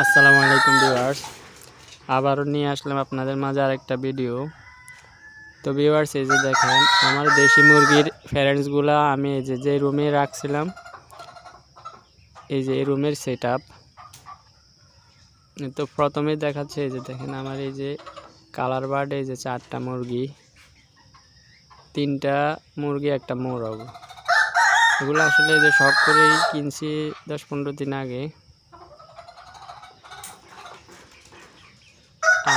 আসসালামু আলাইকুম ভিউয়ার্স। আবারও নিয়ে আসলাম আপনাদের মাঝে আরেকটা ভিডিও। তো ভিউয়ার্স, এই যে দেখেন, আমার দেশি মুরগির প্যারেন্টসগুলো আমি এই যে যে রুমে রাখছিলাম, এই যে এই রুমের সেট তো প্রথমেই দেখাচ্ছে, এই যে দেখেন, আমার এই যে কালার বার্ড এই যে চারটা মুরগি, তিনটা মুরগি, একটা মোরগ। এগুলো আসলে যে শখ করেই কিনছি দশ পনেরো দিন আগে।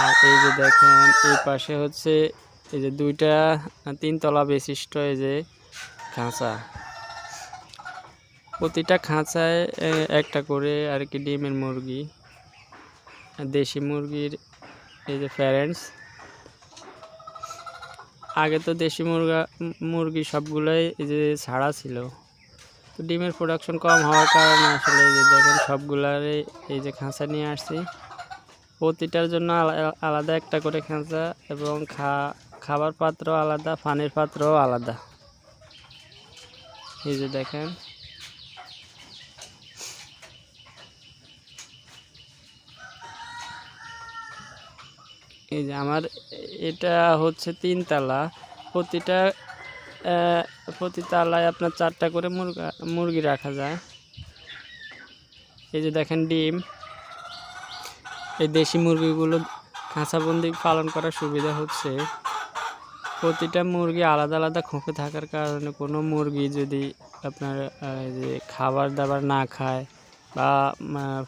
আর এই যে দেখেন, এই পাশে হচ্ছে এই যে দুইটা, তিনতলা বিশিষ্ট এই যে খাঁচা। প্রতিটা খাঁচায় একটা করে আর কি ডিমের মুরগি, দেশি মুরগির এই যে প্যারেন্টস আগে তো দেশি মুরগা, মুরগি সবগুলোই এই যে ছাড়া ছিল। তো ডিমের প্রোডাকশন কম হওয়ার কারণে আসলে এই যে দেখেন সবগুলারে এই যে খাঁচা নিয়ে আসছি। প্রতিটার জন্য আলা- আলাদা একটা করে খাঁচা এবং খাবার পাত্র আলাদা পানির পাত্রও আলাদা। এই যে দেখেন। এই যে আমার এটা হচ্ছে তিনতলা। প্রতিটা আহ, প্রতি তালায় আপনার চারটা করে মুরগা মুরগি রাখা যায়। এই যে দেখেন ডিম। এই দেশি মুরগিগুলো খাঁচাবন্দি পালন করার সুবিধা হচ্ছে। প্রতিটা মুরগি আলাদা আলাদা খোপে থাকার কারণে কোনো মুরগি যদি আপনার যে খাবার দাবার না খায় বা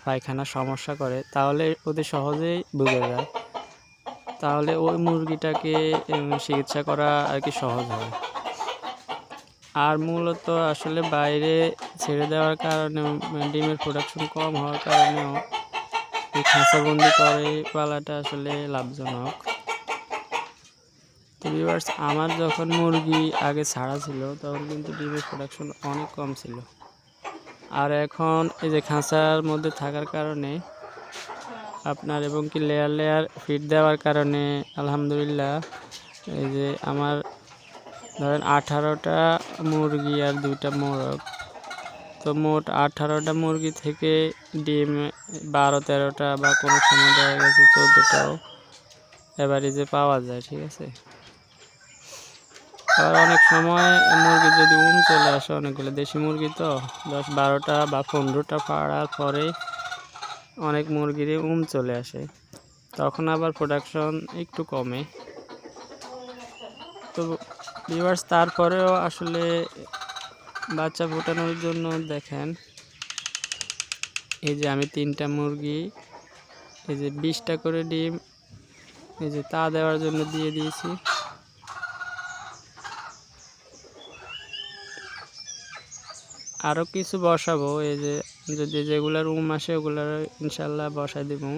পায়খানা সমস্যা করে, তাহলে অতি সহজেই বুঝে যায়। তাহলে ওই মুরগিটাকে চিকিৎসা করা আর কি সহজ হয়। আর মূলত আসলে বাইরে ছেড়ে দেওয়ার কারণে ডিমের প্রোডাকশন কম হওয়ার কারণেও এই খাঁচাবন্দি করে পালাটা আসলে লাভজনক? তো ভিউয়ার্স আমার যখন মুরগি আগে ছাড়া ছিল, তখন কিন্তু ডিমের প্রোডাকশন অনেক কম ছিল। আর এখন এই যে খাঁচার মধ্যে থাকার কারণে, আপনার এবং কি লেয়ার লেয়ার ফিট দেওয়ার কারণে, আলহামদুলিল্লাহ, এই যে আমার ধরেন আঠারোটা মুরগি আর দুইটা মোরগ তো মোট আঠারোটা মুরগি থেকে ডিম বারো, তেরোটা বা কোনো সময় দেখা গেছে চোদ্দোটাও এভারেজে পাওয়া যায়, ঠিক আছে? আবার অনেক সময় মুরগি যদি উম চলে আসে অনেকগুলো দেশি মুরগি তো, দশ বারোটা বা পনেরোটা পাড়ার পরে অনেক মুরগিরই উম চলে আসে। তখন আবার প্রোডাকশন একটু কমে। তো ভিউয়ার্স তারপরেও আসলে বাচ্চা ফোটানোর জন্য দেখেন। এই যে আমি তিনটা মুরগি, এই যে বিশটা করে ডিম, এই যে তা দেওয়ার জন্য দিয়ে দিয়েছি। আরও কিছু বসাবো, এই যে যদি যেগুলার রুম আসে ওগুলার ইনশাল্লাহ বসাই দেবো।